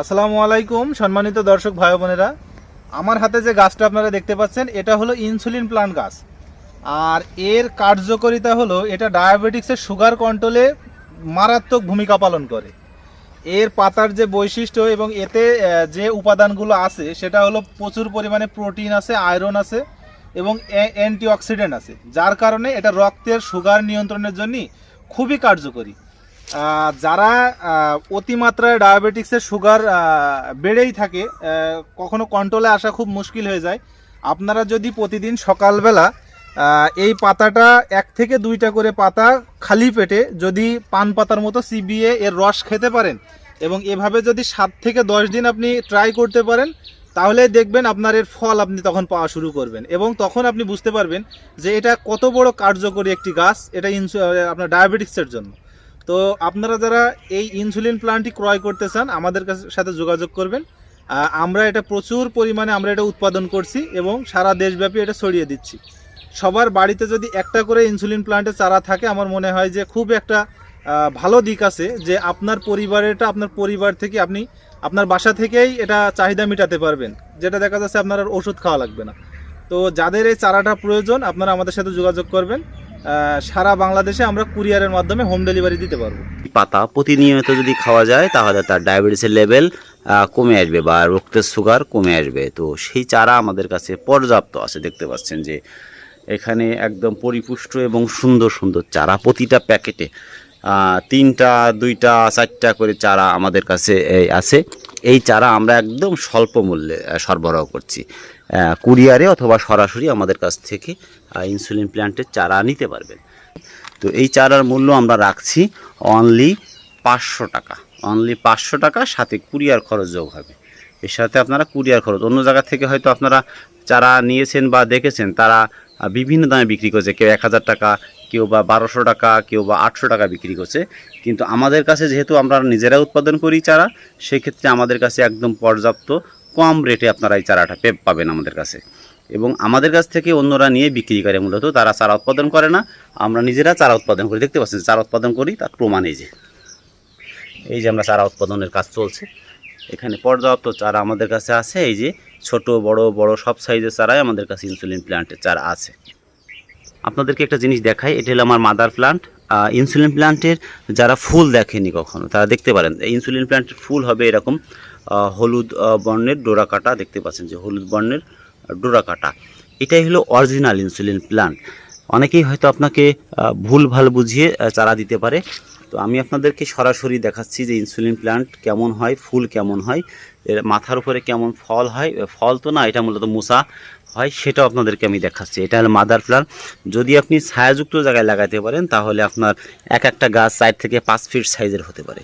আসসালামু আলাইকুম, সম্মানিত দর্শক ভাই বোনেরা। আমার হাতে যে গাছটা আপনারা দেখতে পাচ্ছেন, এটা হলো ইনসুলিন প্লান্ট গাছ। আর এর কার্যকারিতা হলো, এটা ডায়াবেটিক্সের সুগার কন্ট্রোলে মারাত্মক ভূমিকা পালন করে। এর পাতার যে বৈশিষ্ট্য এবং এতে যে উপাদানগুলো আছে, সেটা হলো প্রচুর পরিমাণে প্রোটিন আছে, আয়রন আছে এবং অ্যান্টিঅক্সিডেন্ট আছে। যার কারণে এটা রক্তের সুগার নিয়ন্ত্রণের জন্য খুবই কার্যকরী। যারা অতিমাত্রায় ডায়াবেটিক্সের সুগার বেড়েই থাকে কখনো কন্ট্রোলে আসা খুব মুশকিল হয়ে যায়। আপনারা যদি প্রতিদিন সকালবেলা এই পাতাটা এক থেকে দুইটা করে পাতা খালি পেটে যদি পান পাতার মতো চিবিয়ে এর রস খেতে পারেন এবং এভাবে যদি সাত থেকে দশ দিন আপনি ট্রাই করতে পারেন, তাহলে দেখবেন আপনার এর ফল আপনি তখন পাওয়া শুরু করবেন এবং তখন আপনি বুঝতে পারবেন যে এটা কত বড় কার্যকরী একটি গাছ, এটা ইনসু আপনার ডায়াবেটিক্সের জন্য। তো আপনারা যারা এই ইনসুলিন প্লান্টটি ক্রয় করতে চান, আমাদের সাথে যোগাযোগ করবেন। আমরা এটা প্রচুর পরিমাণে আমরা এটা উৎপাদন করছি এবং সারা দেশব্যাপী এটা ছড়িয়ে দিচ্ছি। সবার বাড়িতে যদি একটা করে ইনসুলিন প্লান্টের চারা থাকে, আমার মনে হয় যে খুব একটা ভালো দিক আছে যে আপনার পরিবারেরটা আপনার পরিবার থেকে আপনি আপনার বাসা থেকেই এটা চাহিদা মেটাতে পারবেন, যেটা দেখা যাচ্ছে আপনার আর ওষুধ খাওয়া লাগবে না। তো যাদের এই চারাটা প্রয়োজন, আপনারা আমাদের সাথে যোগাযোগ করবেন। সারা বাংলাদেশে আমরা কুরিয়ারের মাধ্যমে হোম ডেলিভারি দিতে পারব। পাতা প্রতিনিয়ত যদি খাওয়া যায়, তাহলে তার ডায়াবেটিসের লেভেল কমে আসবে বা রক্তের সুগার কমে আসবে। তো সেই চারা আমাদের কাছে পর্যাপ্ত আছে। দেখতে পাচ্ছেন যে এখানে একদম পরিপুষ্ট এবং সুন্দর সুন্দর চারা। প্রতিটা প্যাকেটে তিনটা, দুইটা, চারটা করে চারা আমাদের কাছে আছে। এই চারা আমরা একদম স্বল্প মূল্যে সরবরাহ করছি। কুরিয়ারে অথবা সরাসরি আমাদের কাছ থেকে ইনসুলিন প্ল্যান্টের চারা নিতে পারবেন। তো এই চারার মূল্য আমরা রাখছি অনলি পাঁচশো টাকা। অনলি পাঁচশো টাকা, সাথে কুরিয়ার খরচ যোগ হবে। এর সাথে আপনারা কুরিয়ার খরচ, অন্য জায়গা থেকে হয়তো আপনারা চারা নিয়েছেন বা দেখেছেন, তারা বিভিন্ন দামে বিক্রি করছে। কেউ এক হাজার টাকা কেউ বা বারোশো টাকা, কেউ বা আটশো টাকা বিক্রি করছে। কিন্তু আমাদের কাছে যেহেতু আমরা নিজেরা উৎপাদন করি চারা, সেক্ষেত্রে আমাদের কাছে একদম পর্যাপ্ত কম রেটে আপনারা এই চারাটা পে পাবেন আমাদের কাছে। এবং আমাদের কাছ থেকে অন্যরা নিয়ে বিক্রি করে মূলত, তারা চারা উৎপাদন করে না। আমরা নিজেরা চারা উৎপাদন করি। দেখতে পাচ্ছেন, চারা উৎপাদন করি, তার প্রমাণ এই যে। এই যে আমরা চারা উৎপাদনের কাজ চলছে। এখানে পর্যাপ্ত চারা আমাদের কাছে আছে। এই যে ছোট, বড় বড় সব সাইজের চারাই আমাদের কাছে ইনসুলিন প্ল্যান্টের চারা আছে। আপনাদেরকে একটা জিনিস দেখাই, এটা হলো আমার মাদার প্লান্ট ইনসুলিন প্ল্যান্টের যারা ফুল দেখেনি কখনো, তারা দেখতে পারেন। ইনসুলিন প্লান্টের ফুল হবে এরকম হলুদ বর্ণের ডোরা কাটা, দেখতে পাচ্ছেন যে হলুদ বর্ণের ডোরা কাটা। এটাই হলো অরিজিনাল ইনসুলিন প্ল্যান্ট অনেকেই হয়তো আপনাকে ভুল ভালো বুঝিয়ে চারা দিতে পারে। তো আমি আপনাদেরকে সরাসরি দেখাচ্ছি যে ইনসুলিন প্ল্যান্ট কেমন হয়, ফুল কেমন হয়, এর মাথার উপরে কেমন ফল হয়। ফল তো না, এটা মূলত মুসা হয়, সেটাও আপনাদেরকে আমি দেখাচ্ছি। এটা হলো মাদার প্ল্যান্ট যদি আপনি ছায়াযুক্ত জায়গায় লাগাতে পারেন, তাহলে আপনার এক একটা গাছ চার থেকে পাঁচ ফিট সাইজের হতে পারে।